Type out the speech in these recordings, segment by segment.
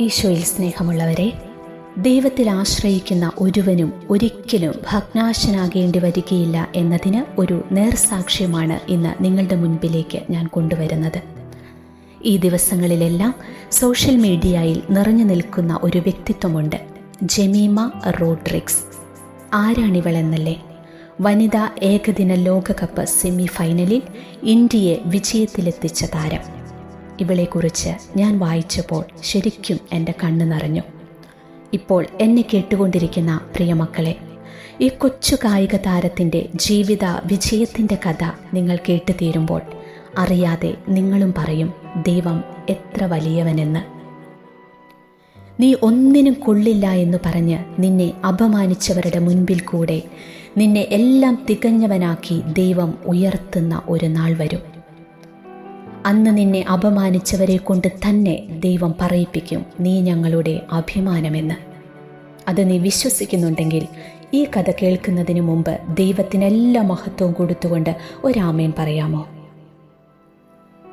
ഈശോയിൽ സ്നേഹമുള്ളവരെ ദൈവത്തിൽ ആശ്രയിക്കുന്ന ഒരുവനും ഒരിക്കലും ഭഗ്നാശനാകേണ്ടി വരികയില്ല എന്നതിന് ഒരു നേർസാക്ഷ്യമാണ് ഇന്ന് നിങ്ങളുടെ മുൻപിലേക്ക് ഞാൻ കൊണ്ടുവരുന്നത്. ഈ ദിവസങ്ങളിലെല്ലാം സോഷ്യൽ മീഡിയയിൽ നിറഞ്ഞു നിൽക്കുന്ന ഒരു വ്യക്തിത്വമുണ്ട് ജമീമ റോഡ്രിക്സ്. ആരാണിവളെന്നല്ലേ? വനിതാ ഏകദിന ലോകകപ്പ് സെമി ഫൈനലിൽ ഇന്ത്യയെ വിജയത്തിലെത്തിച്ച താരം. ഇവളെക്കുറിച്ച് ഞാൻ വായിച്ചപ്പോൾ ശരിക്കും എന്റെ കണ്ണ് നിറഞ്ഞു. ഇപ്പോൾ എന്നെ കേട്ടുകൊണ്ടിരിക്കുന്ന പ്രിയമക്കളെ ഈ കൊച്ചു കായിക താരത്തിന്റെ ജീവിത വിജയത്തിന്റെ കഥ നിങ്ങൾ കേട്ടു തീരുമ്പോൾ അറിയാതെ നിങ്ങളും പറയും ദൈവം എത്ര വലിയവനെന്ന്. നീ ഒന്നിനും കൊള്ളില്ല എന്ന് പറഞ്ഞ് നിന്നെ അപമാനിച്ചവരുടെ മുൻപിൽ കൂടെ നിന്നെ എല്ലാം തികഞ്ഞവനാക്കി ദൈവം ഉയർത്തുന്ന ഒരു നാൾ വരും. അന്ന് നിന്നെ അപമാനിച്ചവരെ കൊണ്ട് തന്നെ ദൈവം പറയിപ്പിക്കും. നീ ഞങ്ങളുടെ അഭിമാനമെന്ന്. അത് നീ വിശ്വസിക്കുന്നുണ്ടെങ്കിൽ ഈ കഥ കേൾക്കുന്നതിന് മുമ്പ് ദൈവത്തിനെല്ലാ മഹത്വവും കൊടുത്തുകൊണ്ട് ഒരാമേൻ പറയാമോ?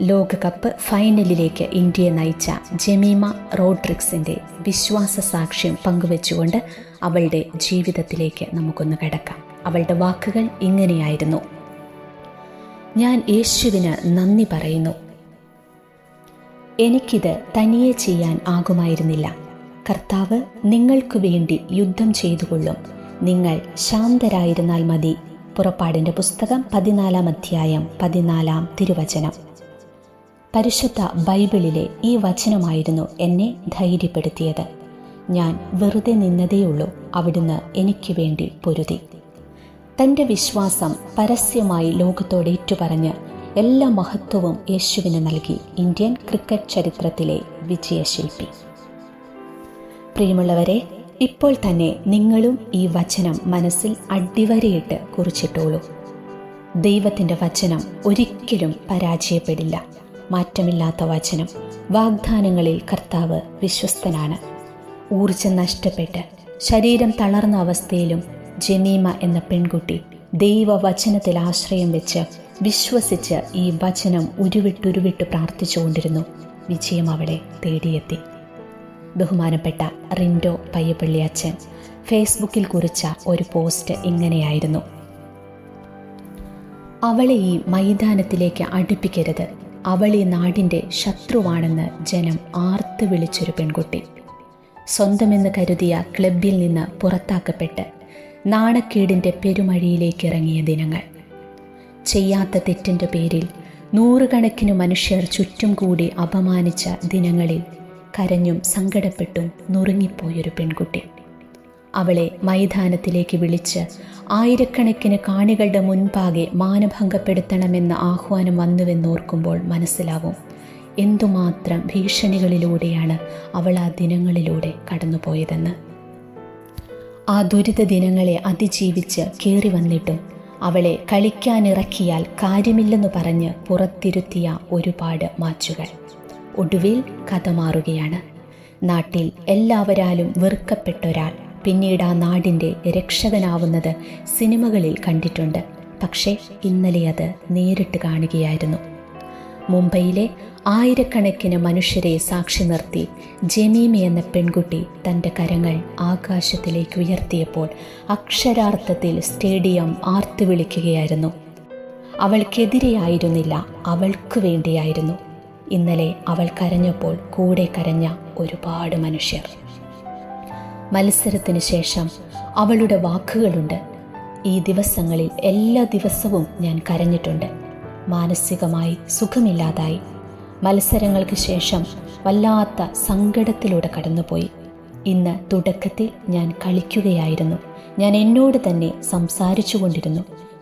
ലോകകപ്പ് ഫൈനലിലേക്ക് ഇന്ത്യയെ നയിച്ച ജമീമ റോഡ്രിക്സിന്റെ വിശ്വാസ സാക്ഷ്യം പങ്കുവെച്ചുകൊണ്ട് അവളുടെ ജീവിതത്തിലേക്ക് നമുക്കൊന്ന് കിടക്കാം. അവളുടെ വാക്കുകൾ ഇങ്ങനെയായിരുന്നു. ഞാൻ യേശുവിന് നന്ദി പറയുന്നു. എനിക്കിത് തനിയെ ചെയ്യാൻ ആകുമായിരുന്നില്ല. കർത്താവ് നിങ്ങൾക്കു വേണ്ടി യുദ്ധം ചെയ്തുകൊള്ളും. നിങ്ങൾ ശാന്തരായിരുന്നാൽ മതി. പുറപ്പാടിന്റെ പുസ്തകം പതിനാലാം അധ്യായം പതിനാലാം തിരുവചനം. പരിശുദ്ധ ബൈബിളിലെ ഈ വചനമായിരുന്നു എന്നെ ധൈര്യപ്പെടുത്തിയത്. ഞാൻ വെറുതെ നിന്നതേയുള്ളൂ അവിടുന്ന് എനിക്ക് വേണ്ടി പൊരുതി. തന്റെ വിശ്വാസം പരസ്യമായി ലോകത്തോട് ഏറ്റുപറഞ്ഞ് എല്ലാ മഹത്വവും യേശുവിന് നൽകി ഇന്ത്യൻ ക്രിക്കറ്റ് ചരിത്രത്തിലെ വിജയശില്പി. പ്രിയമുള്ളവരെ ഇപ്പോൾ തന്നെ നിങ്ങളും ഈ വചനം മനസ്സിൽ അടിവരയിട്ട് കുറിച്ചിട്ടോളൂ. ദൈവത്തിന്റെ വചനം ഒരിക്കലും പരാജയപ്പെടില്ല. മാറ്റമില്ലാത്ത വചനം. വാഗ്ദാനങ്ങളിൽ കർത്താവ് വിശ്വസ്തനാണ്. ഊർജം നഷ്ടപ്പെട്ട് ശരീരം തളർന്ന അവസ്ഥയിലും ജമീമ എന്ന പെൺകുട്ടി ദൈവവചനത്തിൽ ആശ്രയം വെച്ച് വിശ്വസിച്ച് ഈ വചനം ഉരുവിട്ടുരുവിട്ട് പ്രാർത്ഥിച്ചുകൊണ്ടിരുന്നു. വിജയം അവളെ തേടിയെത്തി. ബഹുമാനപ്പെട്ട റിൻഡോ പയ്യപ്പള്ളി അച്ഛൻ ഫേസ്ബുക്കിൽ കുറിച്ച ഒരു പോസ്റ്റ് ഇങ്ങനെയായിരുന്നു. അവളെ ഈ മൈതാനത്തിലേക്ക് അടുപ്പിക്കരുത്. അവൾ ഈ നാടിന്റെ ശത്രുവാണെന്ന് ജനം ആർത്ത് വിളിച്ചൊരു പെൺകുട്ടി. സ്വന്തമെന്ന് കരുതിയ ക്ലബിൽ നിന്ന് പുറത്താക്കപ്പെട്ട് നാണക്കേടിന്റെ പെരുമഴിയിലേക്ക് ഇറങ്ങിയ ദിനങ്ങൾ. ചെയ്യാത്ത തെറ്റിന്റെ പേരിൽ നൂറുകണക്കിന് മനുഷ്യർ ചുറ്റും കൂടി അപമാനിച്ച ദിനങ്ങളിൽ കരഞ്ഞും സങ്കടപ്പെട്ടും നുറുങ്ങിപ്പോയൊരു പെൺകുട്ടി. അവളെ മൈതാനത്തിലേക്ക് വിളിച്ച് ആയിരക്കണക്കിന് കാണികളുടെ മുൻപാകെ മാനഭംഗപ്പെടുത്തണമെന്ന ആഹ്വാനം വന്നുവെന്നോർക്കുമ്പോൾ മനസ്സിലാവും എന്തുമാത്രം ഭീഷണികളിലൂടെയാണ് അവൾ ആ ദിനങ്ങളിലൂടെ കടന്നുപോയതെന്ന്. ആ ദുരിത ദിനങ്ങളെ അതിജീവിച്ച് കയറി വന്നിട്ടും അവളെ കളിക്കാനിറക്കിയാൽ കാര്യമില്ലെന്ന് പറഞ്ഞ് പുറത്തിരുത്തിയ ഒരുപാട് മാച്ചുകൾ. ഒടുവിൽ കഥ മാറുകയാണ്. നാട്ടിൽ എല്ലാവരാലും വെറുക്കപ്പെട്ടൊരാൾ പിന്നീട് ആ നാടിന്റെ രക്ഷകനാവുന്നത് സിനിമകളിൽ കണ്ടിട്ടുണ്ട്. പക്ഷേ ഇന്നലെ അത് നേരിട്ട് കാണുകയായിരുന്നു. മുംബൈയിലെ ആയിരക്കണക്കിന് മനുഷ്യരെ സാക്ഷി നിർത്തി ജമീമി എന്ന പെൺകുട്ടി തന്റെ കരങ്ങൾ ആകാശത്തിലേക്ക് ഉയർത്തിയപ്പോൾ അക്ഷരാർത്ഥത്തിൽ സ്റ്റേഡിയം ആർത്തു വിളിക്കുകയായിരുന്നു. അവൾക്കെതിരെയായിരുന്നില്ല അവൾക്ക് വേണ്ടിയായിരുന്നു. ഇന്നലെ അവൾ കരഞ്ഞപ്പോൾ കൂടെ കരഞ്ഞ ഒരുപാട് മനുഷ്യർ. മത്സരത്തിന് ശേഷം അവളുടെ വാക്കുകളുണ്ട്. ഈ ദിവസങ്ങളിൽ എല്ലാ ദിവസവും ഞാൻ കരഞ്ഞിട്ടുണ്ട്. മാനസികമായി സുഖമില്ലാതായി. മത്സരങ്ങൾക്ക് ശേഷം വല്ലാത്ത സങ്കടത്തിലൂടെ കടന്നുപോയി. ഇന്ന് തുടക്കത്തിൽ ഞാൻ കളിക്കുകയായിരുന്നു. ഞാൻ എന്നോട് തന്നെ സംസാരിച്ചു കൊണ്ടിരുന്നു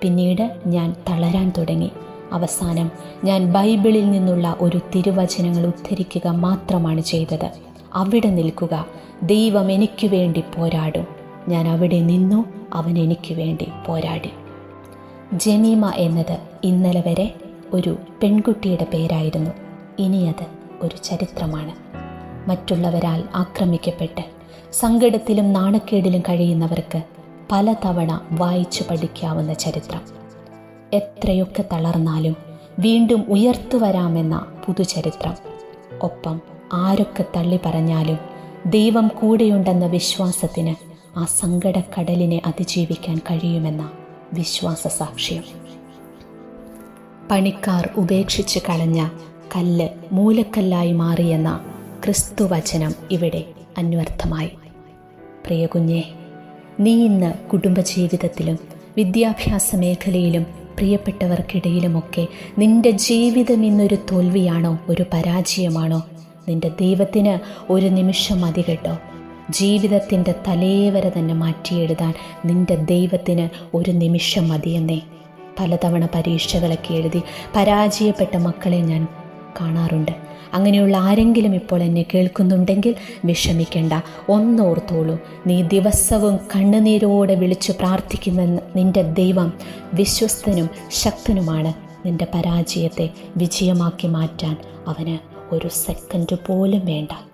പിന്നീട് ഞാൻ തളരാൻ തുടങ്ങി. അവസാനം ഞാൻ ബൈബിളിൽ നിന്നുള്ള ഒരു തിരുവചനങ്ങൾ ഉദ്ധരിക്കുക മാത്രമാണ് ചെയ്തത്. അവിടെ നിൽക്കുക. ദൈവം എനിക്ക് വേണ്ടി പോരാടും. ഞാൻ അവിടെ നിന്നു അവൻ എനിക്ക് വേണ്ടി പോരാടി. ജമീമ എന്നത് ഇന്നലെ വരെ ഒരു പെൺകുട്ടിയുടെ പേരായിരുന്നു. ഇനിയത് ഒരു ചരിത്രമാണ്. മറ്റുള്ളവരാൽ ആക്രമിക്കപ്പെട്ട് സങ്കടത്തിലും നാണക്കേടിലും കഴിയുന്നവർക്ക് പലതവണ വായിച്ചു പഠിക്കാവുന്ന ചരിത്രം. എത്രയൊക്കെ തളർന്നാലും വീണ്ടും ഉയർത്തു വരാമെന്ന പുതുചരിത്രം. ഒപ്പം ആരൊക്കെ തള്ളി പറഞ്ഞാലും ദൈവം കൂടെയുണ്ടെന്ന വിശ്വാസത്തിന് ആ സങ്കടക്കടലിനെ അതിജീവിക്കാൻ കഴിയുമെന്ന വിശ്വാസ സാക്ഷ്യം. പണിക്കാർ ഉപേക്ഷിച്ച് കളഞ്ഞ കല്ല് മൂലക്കല്ലായി മാറിയെന്ന ക്രിസ്തുവചനം ഇവിടെ അന്വർത്ഥമായി. പ്രിയ കുഞ്ഞെ നീ ഇന്ന് കുടുംബജീവിതത്തിലും വിദ്യാഭ്യാസ മേഖലയിലും പ്രിയപ്പെട്ടവർക്കിടയിലുമൊക്കെ നിന്റെ ജീവിതം ഇന്നൊരു തോൽവിയാണോ ഒരു പരാജയമാണോ? നിന്റെ ദൈവത്തിന് ഒരു നിമിഷം മതി കേട്ടോ. ജീവിതത്തിന്റെ തലേവരെ തന്നെ മാറ്റിയെഴുതാൻ നിന്റെ ദൈവത്തിന് ഒരു നിമിഷം മതിയെന്നേ. പലതവണ പരീക്ഷകളൊക്കെ എഴുതി പരാജയപ്പെട്ട മക്കളെ ഞാൻ കാണാറുണ്ട്. അങ്ങനെയുള്ള ആരെങ്കിലും ഇപ്പോൾ എന്നെ കേൾക്കുന്നുണ്ടെങ്കിൽ വിഷമിക്കേണ്ട. ഒന്നോർത്തോളൂ നീ ദിവസവും കണ്ണുനീരോടെ വിളിച്ചു പ്രാർത്ഥിക്കുന്ന നിന്റെ ദൈവം വിശ്വസ്തനും ശക്തനുമാണ്. നിന്റെ പരാജയത്തെ വിജയമാക്കി മാറ്റാൻ അവന് ഒരു സെക്കൻഡ് പോലും വേണ്ട.